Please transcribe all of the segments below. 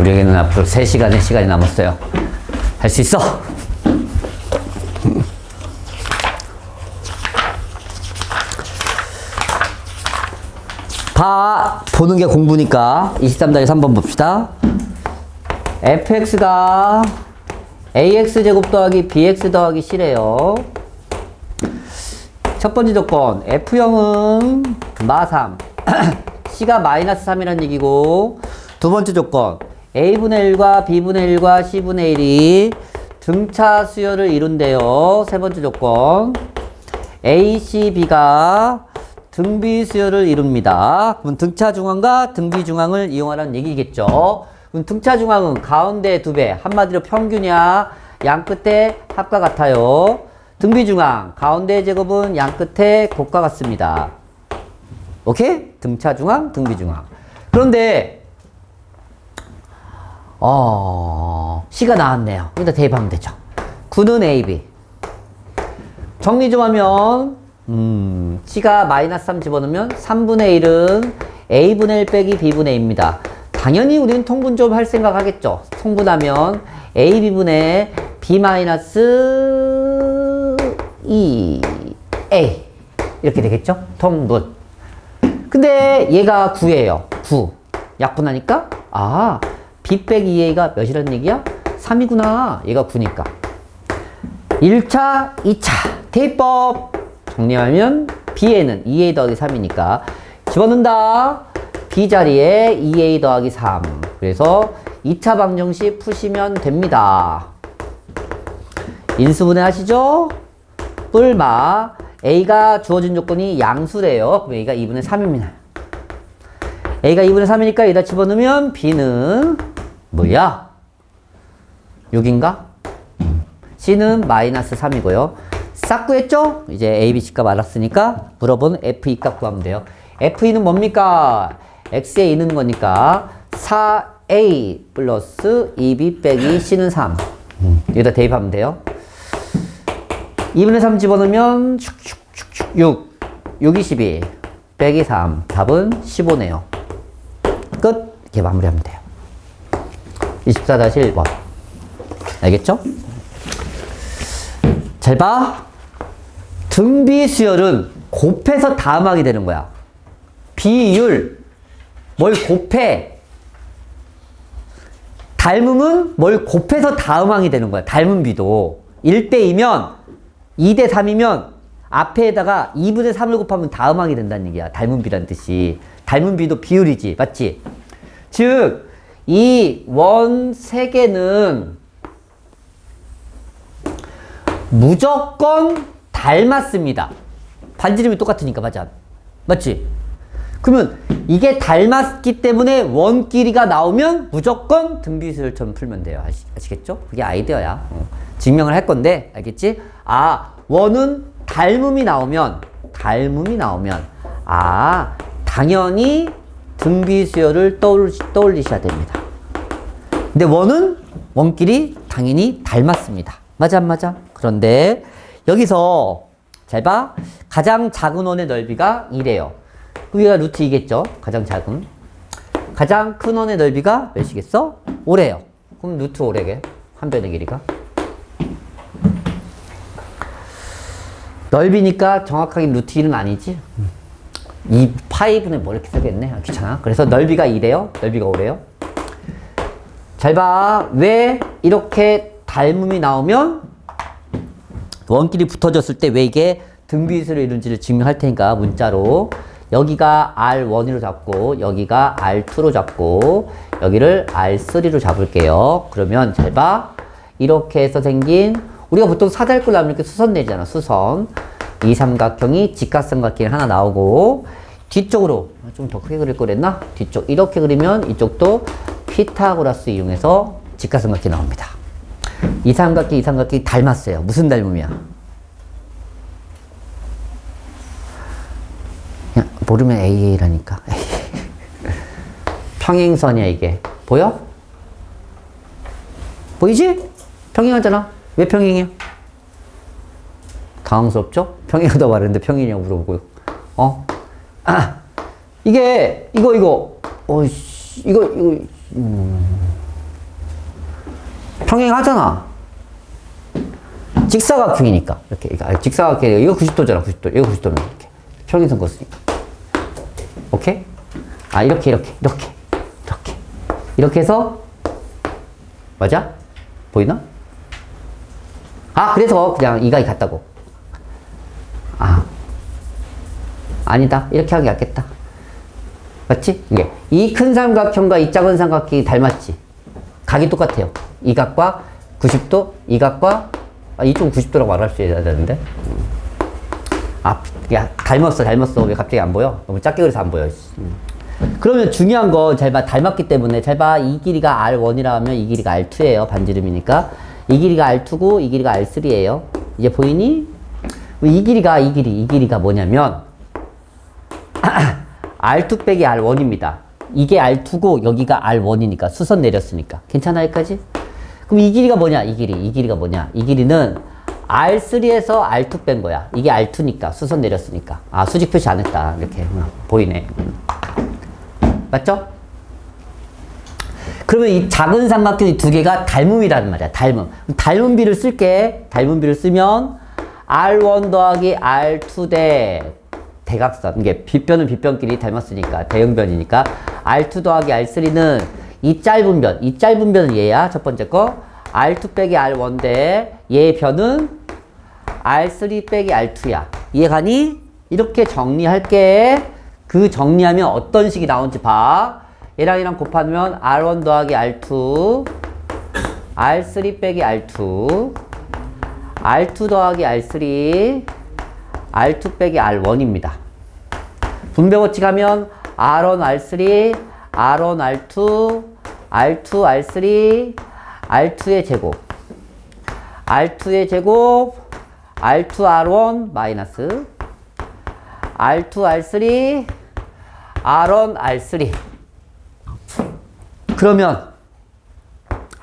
우리에게는 앞으로 3시간의 시간이 남았어요. 할 수 있어! 다 보는 게 공부니까 23-3번 봅시다. fx가 ax 제곱 더하기 bx 더하기 c래요. 첫 번째 조건 F0은 마 3 C가 마이너스 3이라는 얘기고 두 번째 조건 A분의 1과 B분의 1과 C분의 1이 등차 수열을 이룬대요 세 번째 조건 A, C, B가 등비 수열을 이룹니다 그럼 등차 중앙과 등비 중앙을 이용하라는 얘기겠죠 그럼 등차 중앙은 가운데 두 배 한마디로 평균이야 양 끝에 합과 같아요 등비 중앙 가운데 제곱은 양 끝에 곱과 같습니다. 오케이? 등차 중앙, 등비 중앙. 그런데 어, C가 나왔네요. 일단 대입하면 되죠. 9는 AB. 정리 좀 하면 음, C가 마이너스 3 집어넣으면 3분의 1은 A분의 1 빼기 B분의 1입니다. 당연히 우리는 통분 좀 할 생각 하겠죠. 통분하면 AB분의 B 마이너스 2, A. 이렇게 되겠죠? 통분. 근데 얘가 9예요. 9. 약분하니까, 아, B 빼기 2A가 몇이라는 얘기야? 3이구나. 얘가 9니까. 1차, 2차. 대입법. 정리하면 B에는 2A 더하기 3이니까 집어넣는다. B 자리에 2A 더하기 3. 그래서 2차 방정식 푸시면 됩니다. 인수분해 하시죠? 뿔마 A가 주어진 조건이 양수래요. 그럼 A가 2분의 3입니다. A가 2분의 3이니까 여기다 집어넣으면 B는 뭐야? 6인가? C는 마이너스 3이고요. 싹 구했죠? 이제 A, B, C값 알았으니까 물어본 F, E 값 구하면 돼요. F, E는 뭡니까? X에 있는 거니까 4A 플러스 2B 빼기 C는 3. 여기다 대입하면 돼요. 2분의 3 집어넣으면 슉슉슉슉 6 6 22 빼기 3 답은 15네요 끝 이렇게 마무리하면 돼요 24-1번 알겠죠? 잘 봐 등비 수열은 곱해서 다음하게 되는 거야 비율 뭘 곱해 닮음은 뭘 곱해서 다음항이 되는 거야 닮은 비도 1대2면 2대 3이면 앞에다가 2분의 3을 곱하면 다음항이 된다는 얘기야. 닮은 비란 뜻이. 닮은 비도 비율이지. 맞지? 즉, 이 원 세 개는 무조건 닮았습니다. 반지름이 똑같으니까, 맞아. 맞지? 그러면 이게 닮았기 때문에 원 길이가 나오면 무조건 등비수열처럼 풀면 돼요. 아시, 아시겠죠? 그게 아이디어야. 어. 증명을 할 건데, 알겠지? 아, 원은 닮음이 나오면, 닮음이 나오면, 아, 당연히 등비수열을 떠올리, 떠올리셔야 됩니다. 근데 원은 원끼리 당연히 닮았습니다. 맞아, 안 맞아? 그런데 여기서 잘 봐. 가장 작은 원의 넓이가 2래요. 위가 루트 2겠죠? 가장 작은. 가장 큰 원의 넓이가 몇이겠어? 5래요. 그럼 루트 5래게. 한 변의 길이가. 넓이니까 정확하게 루트 1은 아니지. 이 파이분에 뭐 이렇게 쓰겠네. 아, 귀찮아. 그래서 넓이가 2래요. 넓이가 5래요. 잘 봐. 왜 이렇게 닮음이 나오면 원끼리 붙어졌을 때 왜 이게 등비수를 이룬지를 증명할 테니까 문자로 여기가 R1으로 잡고 여기가 R2로 잡고 여기를 R3로 잡을게요. 그러면 잘 봐. 이렇게 해서 생긴 우리가 보통 사달꼴 나면 이렇게 수선 내잖아. 수선. 이 삼각형이 직각삼각형이 하나 나오고 뒤쪽으로 좀 더 크게 그릴 거랬나? 뒤쪽 이렇게 그리면 이쪽도 피타고라스 이용해서 직각삼각형이 나옵니다. 이 삼각형 이 삼각형이 닮았어요. 무슨 닮음이야? 모르면 AA라니까. 평행선이야 이게. 보여? 보이지? 평행하잖아. 왜 평행이야? 당황스럽죠? 평행하다 말했는데 평행이냐고 물어보고요. 어? 아, 이게 이거 이거 어이씨 이거 이거 음, 평행하잖아. 직사각형이니까. 이렇게. 아, 직사각형. 이거 90도잖아. 90도. 이거 90도면 이렇게. 평행선 그었으니까. 오케이? 아, 이렇게, 이렇게, 이렇게. 이렇게. 이렇게 해서, 맞아? 보이나? 아, 그래서 그냥 이가 같다고. 아. 아니다. 이렇게 하는 게 낫겠다. 맞지? 이게 이 큰 삼각형과 이 작은 삼각형이 닮았지. 각이 똑같아요. 이 각과 90도, 이 각과 아, 이쪽 90도라고 말할 수 있어야 되는데. 아, 야, 닮았어, 닮았어. 왜 갑자기 안 보여? 너무 작게 그래서 안 보여. 음. 그러면 중요한 거 잘 봐. 닮았기 때문에 잘 봐. 이 길이가 R1이라 하면 이 길이가 R2예요. 반지름이니까. 이 길이가 R2고 이 길이가 R3예요. 이제 보이니? 이 길이가 이 길이 이 길이가 뭐냐면 R2 빼기 R1입니다. 이게 R2고 여기가 R1이니까 수선 내렸으니까. 괜찮아 여기까지? 그럼 이 길이가 뭐냐? 이 길이. 이 길이가 뭐냐? 이 길이는 R3에서 R2 뺀 거야. 이게 R2니까 수선 내렸으니까. 아 수직 표시 안 했다. 이렇게 어, 보이네. 맞죠? 그러면 이 작은 삼각형이 두 개가 닮음이라는 말이야. 닮음. 닮은 비를 쓸게. 닮은 비를 쓰면 R1 더하기 R2 대 대각선. 이게 빗변은 빗변끼리 닮았으니까 대응변이니까 R2 더하기 R3는 이 짧은 변. 이 짧은 변은 얘야. 첫 번째 거. R2 빼기 R1 대얘 변은 R3 빼기 R2야. 이해가니? 이렇게 정리할게. 그 정리하면 어떤 식이 나오는지 봐. 얘랑 얘랑 곱하면 R1 더하기 R2 R3 빼기 R2 R2 더하기 R3 R2 빼기 R1입니다. 분배 법칙 하면 R1 R3 R1 R2 R2 R3 R2의 제곱 R2의 제곱 R2 R1 마이너스 R2 R3 R1 R3 그러면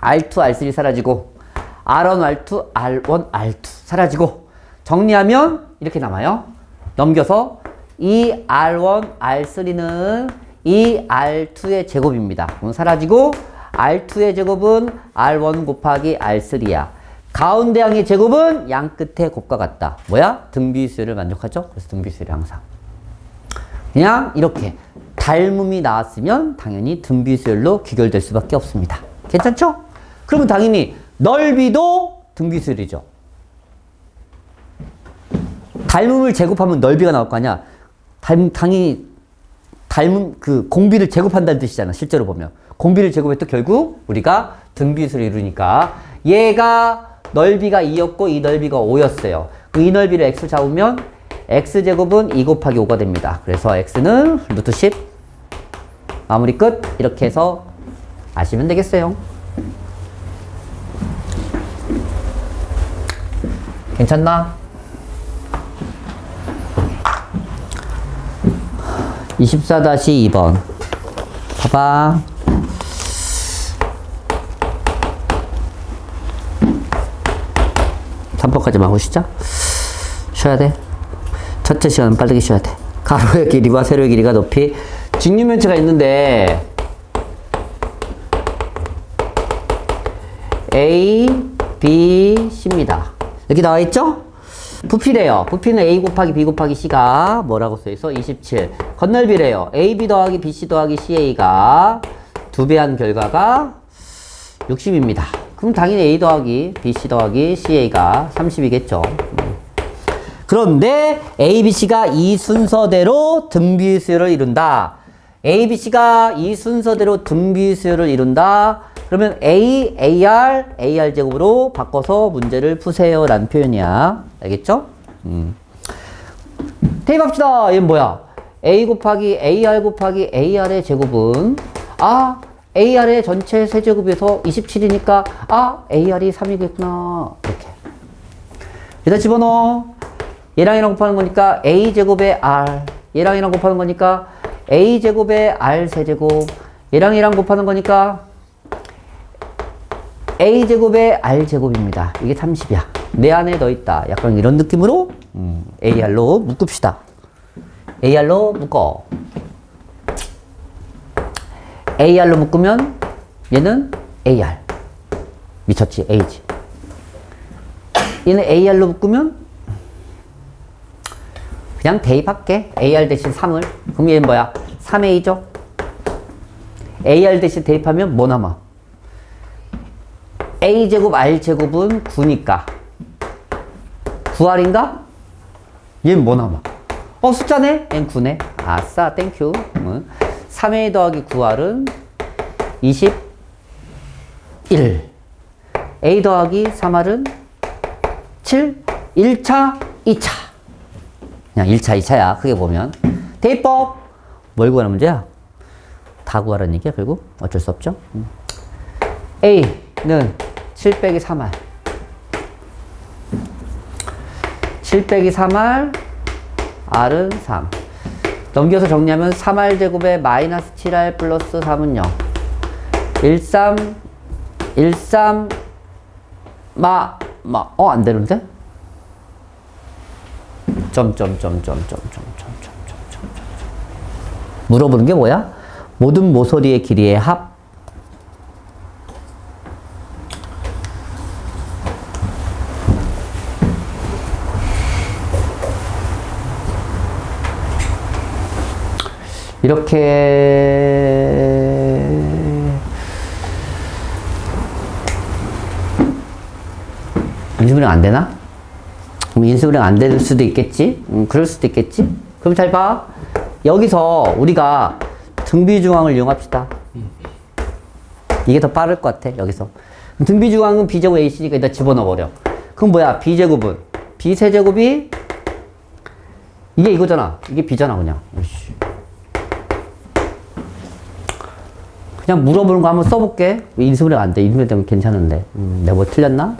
R2 R3 사라지고 R1 R2 R1 R2 사라지고 정리하면 이렇게 남아요. 넘겨서 이 R1 R3는 이 R2의 제곱입니다. 그럼 사라지고 R2의 제곱은 R1 곱하기 R3야. 가운데 항의 제곱은 양 끝의 곱과 같다. 뭐야? 등비수열을 만족하죠? 그래서 등비수열이 항상. 그냥 이렇게 닮음이 나왔으면 당연히 등비수열로 귀결될 수밖에 없습니다. 괜찮죠? 그러면 당연히 넓이도 등비수열이죠. 닮음을 제곱하면 넓이가 나올 거 아니야. 닮, 당연히 닮은 그 공비를 제곱한다는 뜻이잖아. 실제로 보면. 공비를 제곱해도 결국 우리가 등비수를 이루니까 얘가 넓이가 2였고 이 넓이가 5였어요. 그 이 넓이를 x 잡으면 x제곱은 2 곱하기 5가 됩니다. 그래서 x는 루트 10 마무리 끝 이렇게 해서 아시면 되겠어요. 괜찮나? 24-2번. 봐봐. 삼번까지만 하고 쉬자. 쉬어야 돼. 첫째 시간은 빠르게 쉬어야 돼. 가로의 길이와 세로의 길이가 높이 직류면체가 있는데 A, B, C입니다. 이렇게 나와 있죠? 부피래요. 부피는 A 곱하기 B 곱하기 C가 뭐라고 써있어? 27. 건널비래요. AB 더하기 BC 더하기 CA가 두 배 한 결과가 60입니다. 그럼 당연히 A 더하기 BC 더하기 CA가 30이겠죠. 그런데 ABC가 이 순서대로 등비수열을 이룬다. ABC가 이 순서대로 등비수열을 이룬다. 그러면 A, AR, AR 제곱으로 바꿔서 문제를 푸세요. 라는 표현이야. 알겠죠? 음. 대입합시다. 얘는 뭐야? A 곱하기 AR 곱하기 AR의 제곱은 아, AR의 전체 세제곱에서 27이니까 아, AR이 3이겠구나. 이렇게. 여기다 집어넣어. 얘랑 얘랑 곱하는 거니까 A 제곱에 R. 얘랑 얘랑 곱하는 거니까 A 제곱에 R 세제곱. 얘랑 얘랑 곱하는 거니까 A 제곱에 R 제곱입니다. 이게 30이야. 내 안에 더 있다. 약간 이런 느낌으로 음, AR로 묶읍시다. AR로 묶어. AR로 묶으면 얘는 AR. 미쳤지 A지 얘는 AR로 묶으면 그냥 대입할게 AR 대신 3을 그럼 얘는 뭐야 3A죠 AR 대신 대입하면 뭐 남아 A제곱 R제곱은 9니까 9R인가? 얘는 뭐 남아? 어 숫자네? 얘는 9네 아싸 땡큐 응. 3A 더하기 9R은 21 A 더하기 3R은 7 1차 2차 그냥 1차 2차야 크게 보면 대입법 뭘 구하는 문제야? 다 구하라는 얘기야 결국 어쩔 수 없죠 음. A는 7 빼기 3R 7 빼기 3R R은 3 넘겨서 정리하면 3R 제곱에 마이너스 7R 플러스 3은 0 13 13 마, 마, 어, 안 되는데? 점점점점점점점점점점점 물어보는 게 뭐야? 모든 모서리의 길이의 합 이렇게 인수분해 안 되나? 그럼 인수분해 안 될 수도 있겠지? 음, 그럴 수도 있겠지? 그럼 잘 봐. 여기서 우리가 등비중앙을 이용합시다. 이게 더 빠를 것 같아, 여기서. 등비중앙은 B제곱 AC니까 일단 집어넣어버려. 그럼 뭐야? B제곱은? B세제곱이 이게 이거잖아. 이게 B잖아, 그냥. 그냥 물어보는 거 한번 써볼게. 왜 인수분해가 안 돼? 인수분해 되면 괜찮은데. 음, 내가 뭐 틀렸나?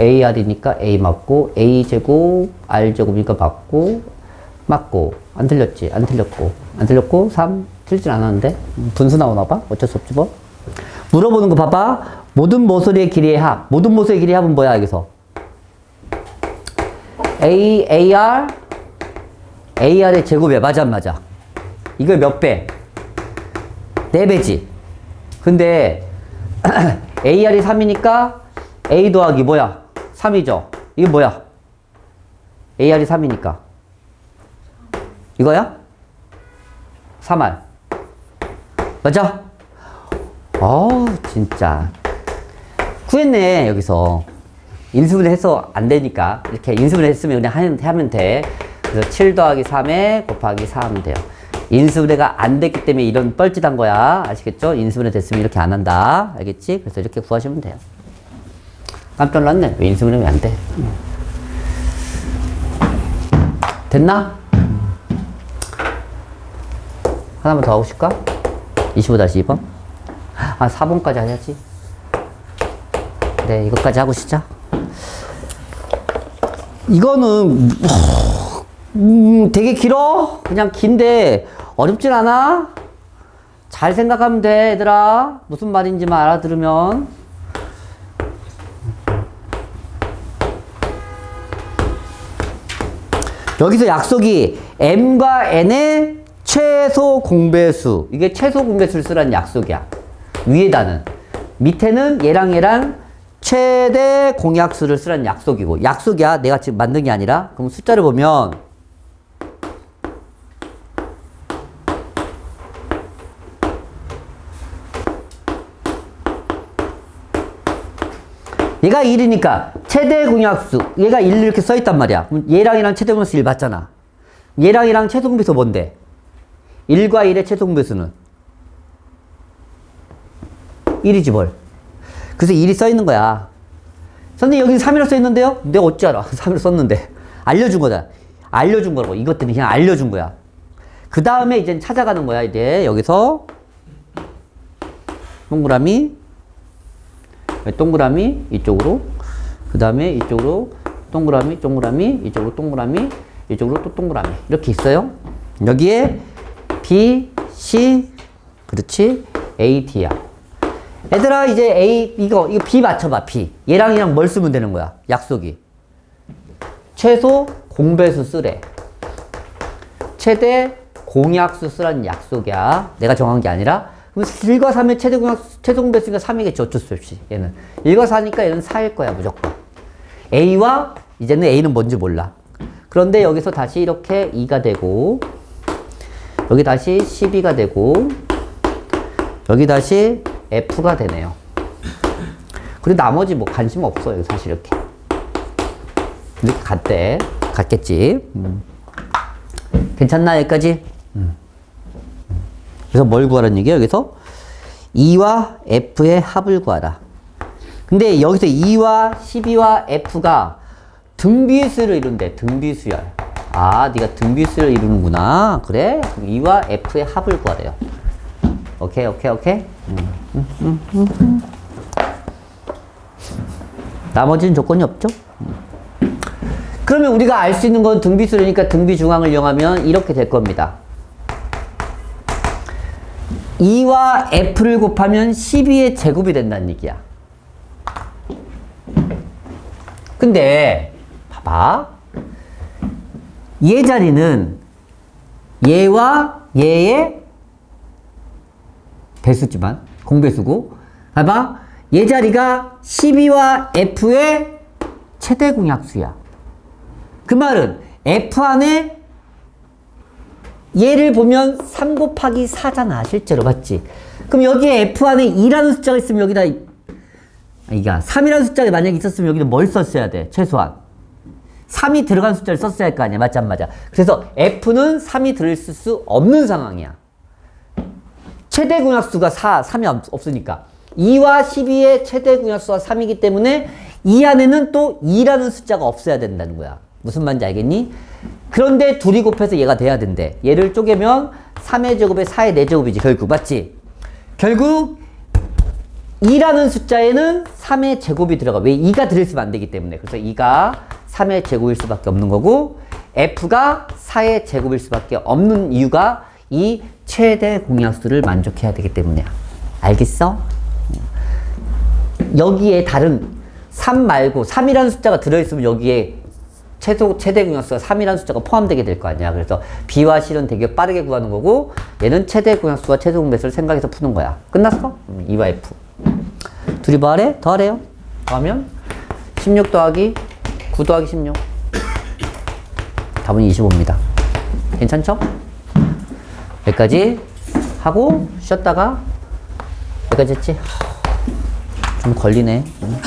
AR이니까 A 맞고 A제곱 R제곱이니까 맞고 맞고. 안 틀렸지? 안 틀렸고. 안 틀렸고? 3 틀진 않았는데? 음, 분수 나오나 봐? 어쩔 수 없지 뭐. 물어보는 거 봐봐. 모든 모서리의 길이의 합. 모든 모서리의 길이의 합은 뭐야 여기서? A AR AR의 제곱이야. 맞아 안 맞아? 이거 몇 배? 4배지 근데 AR이 3이니까 A 더하기 뭐야? 3이죠? 이게 뭐야? AR이 3이니까. 이거야? 3R. 맞아? 어우, 진짜. 구했네, 여기서. 인수분해 해서 안 되니까. 이렇게 인수분해 했으면 그냥 하면 돼. 그래서 7 더하기 3에 곱하기 4 하면 돼요. 인수분해가 안 됐기 때문에 이런 뻘짓한 거야. 아시겠죠? 인수분해 됐으면 이렇게 안 한다. 알겠지? 그래서 이렇게 구하시면 돼요. 깜짝 놀랐네. 왜 인수분해가 안 돼? 됐나? 하나만 더 하고 싶까? 25-2번? 아, 4번까지 해야지. 네, 이것까지 하고 시작. 이거는, 음, 되게 길어. 그냥 긴데, 어렵진 않아. 잘 생각하면 돼, 얘들아. 무슨 말인지만 알아들으면. 여기서 약속이 m과 n의 최소 공배수 이게 최소 공배수를 쓰라는 약속이야 위에다는 밑에는 얘랑 얘랑 최대 공약수를 쓰라는 약속이고 약속이야 내가 지금 만든 게 아니라 그럼 숫자를 보면 얘가 1이니까 최대 공약수 얘가 1 이렇게 써 있단 말이야. 그럼 얘랑 얘랑 최대 공약수 1 봤잖아. 얘랑 얘랑 최소 공배수 뭔데? 1과 1의 최소 공배수는? 1이지 뭘. 그래서 1이 써 있는 거야. 선생님 여기 3이라고 써 있는데요? 내가 어찌 알아? 3이라고 썼는데. 알려준 거다. 알려준 거라고. 이것 때문에 그냥 알려준 거야. 그 다음에 이제 찾아가는 거야 이제. 여기서. 동그라미 동그라미 이쪽으로 그 다음에 이쪽으로 동그라미 동그라미 이쪽으로 동그라미 이쪽으로 또 동그라미. 이렇게 있어요. 여기에 B, C 그렇지 A, D야. 얘들아 이제 A 이거 이거 B 맞춰봐 B. 얘랑 얘랑 뭘 쓰면 되는 거야? 약속이. 최소 공배수 쓰래. 최대 공약수 쓰라는 약속이야. 내가 정한 게 아니라 그럼 1과 3의 최대공약, 최대공배수가 3이겠죠. 어쩔 수 없이. 얘는. 1과 4니까 얘는 4일 거야, 무조건. A와, 이제는 A는 뭔지 몰라. 그런데 여기서 다시 이렇게 2가 되고, 여기 다시 12가 되고, 여기 다시 F가 되네요. 그리고 나머지 뭐 관심 없어요, 사실 이렇게. 이렇게 갔대. 갔겠지. 음. 괜찮나, 여기까지? 음. 그래서 뭘 구하라는 얘기야, 여기서? 2와 F의 합을 구하라. 근데 여기서 2와 12와 F가 등비수를 이룬대, 등비수열. 아, 네가 등비수를 이루는구나. 그래? 그럼 2와 F의 합을 구하래요. 오케이, 오케이, 오케이. 음, 음, 음. 나머지는 조건이 없죠? 음. 그러면 우리가 알 수 있는 건 등비수라니까 등비 중앙을 이용하면 이렇게 될 겁니다. 2와 F를 곱하면 12의 제곱이 된다는 얘기야. 근데, 봐봐. 얘 자리는 얘와 얘의 배수지만, 공배수고. 봐봐. 얘 자리가 12와 F의 최대 공약수야. 그 말은 F 안에 얘를 보면 3 곱하기 4잖아. 실제로 맞지? 그럼 여기에 F 안에 2라는 숫자가 있으면 여기다 이게 3이라는 숫자가 만약에 있었으면 여기는 뭘 썼어야 돼? 최소한 3이 들어간 숫자를 썼어야 할 거 아니야. 맞지 안 맞아? 그래서 F는 3이 들어있을 수 없는 상황이야. 최대 공약수가 4, 3이 없, 없으니까 2와 12의 최대 공약수가 3이기 때문에 이 안에는 또 2라는 숫자가 없어야 된다는 거야. 무슨 말인지 알겠니? 그런데 둘이 곱해서 얘가 돼야 된대. 얘를 쪼개면 3의 제곱에 4의 4제곱이지 결국 맞지? 결국 2라는 숫자에는 3의 제곱이 들어가. 왜 2가 들어있으면 안 되기 때문에. 그래서 2가 3의 제곱일 수밖에 없는 거고 F가 4의 제곱일 수밖에 없는 이유가 이 최대 공약수를 만족해야 되기 때문이야. 알겠어? 여기에 다른 3 말고 3이라는 숫자가 들어있으면 여기에 최소 최대 공약수가 3이라는 숫자가 포함되게 될 거 아니야. 그래서 B와 C는 되게 빠르게 구하는 거고 얘는 최대 공약수와 최소 공배수를 생각해서 푸는 거야. 끝났어? 음, 2와 F. 둘이 뭐 하래? 더하래요. 더하면 16 더하기 9 더하기 16. 답은 25입니다. 괜찮죠? 여기까지 하고 쉬었다가 여기까지 했지? 좀 걸리네. 음.